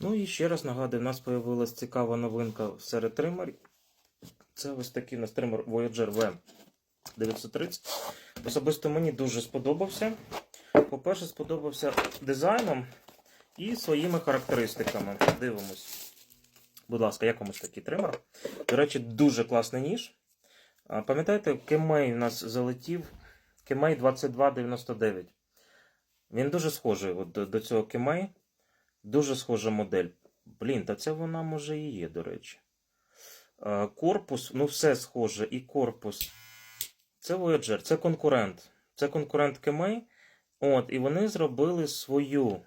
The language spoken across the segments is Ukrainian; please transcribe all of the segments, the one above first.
Ну і ще раз нагадую, у нас з'явилася цікава новинка серед тримерів. Це ось такий у нас тример Voyager V930. Особисто мені дуже сподобався. По-перше, сподобався дизайном і своїми характеристиками. Дивимось. Будь ласка, як вам ось такий тример? До речі, дуже класний ніж. Пам'ятаєте, Кемей у нас залетів Кемей 2299. Він дуже схожий от до, цього Кемей. Дуже схожа модель. Блін, та це вона може і є, до речі. Е, Корпус, ну все схоже, і корпус. Це Voyager, це конкурент. Це конкурент Кемей. От, і вони зробили свою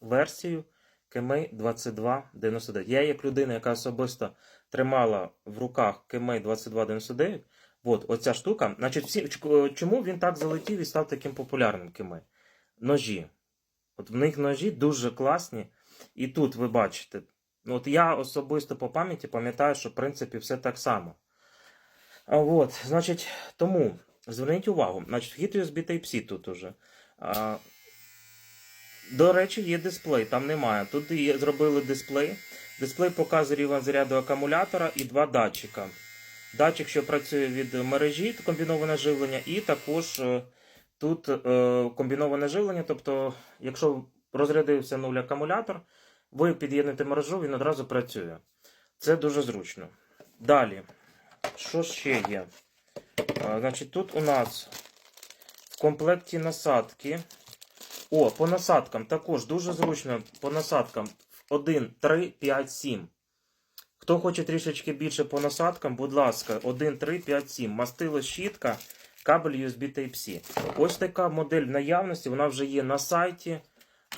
версію Кемей 2299. Я, як людина, яка особисто тримала в руках Кемей 2299, от, оця штука. Значить, всі, чому він так залетів і став таким популярним Кемей? Ножі. От в них ножі дуже класні. І тут ви бачите. Ну, От я особисто по пам'яті пам'ятаю, що в принципі все так само. От, значить, тому зверніть увагу, значить, вхід USB Type-C тут уже. А, до речі, є дисплей, там немає. Тут є, зробили дисплей. Дисплей показує рівень заряду акумулятора і два датчика. Датчик, що працює від мережі, комбіноване живлення, і також е, тут е, комбіноване живлення. Тобто, якщо розрядився нуль акумулятор, ви під'єднуєте мережу, він одразу працює. Це дуже зручно. Далі, що ще є? А, значить, тут у нас в комплекті насадки. О, по насадкам також дуже зручно. По насадкам 1, 3, 5, 7. Хто хоче трішечки більше по насадкам, будь ласка, 1, 3, 5, 7. Мастило щітка, кабель USB Type-C. Ось така модель в наявності, вона вже є на сайті.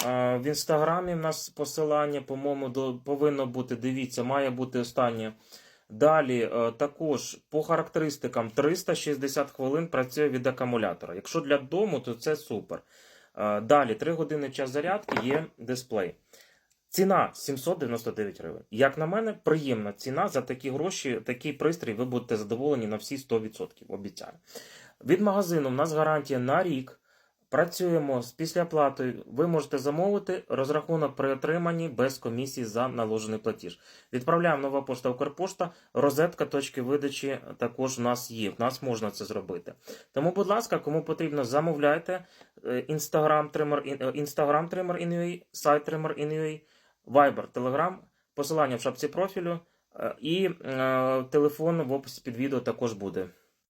В інстаграмі в нас посилання, по-моєму, повинно бути. Дивіться, має бути останнє. Далі, е, також по характеристикам 360 хвилин працює від акумулятора. Якщо для дому, то це супер. Е, Далі, 3 години час зарядки є дисплей. Ціна 799 гривень. Як на мене, приємна ціна за такі гроші, такий пристрій, ви будете задоволені на всі 100%, обіцяю. Від магазину в нас гарантія на рік. Працюємо з післяплатою. Ви можете замовити розрахунок при отриманні без комісії за наложений платіж. Відправляємо нова пошта Укрпошта. Розетка точки видачі також в нас є. В нас можна це зробити. Тому, будь ласка, кому потрібно, замовляйте Instagram Trimmer, Instagram Trimmer in.ua, сайт Trimmer in.ua, Viber, Telegram, посилання в шапці профілю е, і е, телефон в описі під відео також буде.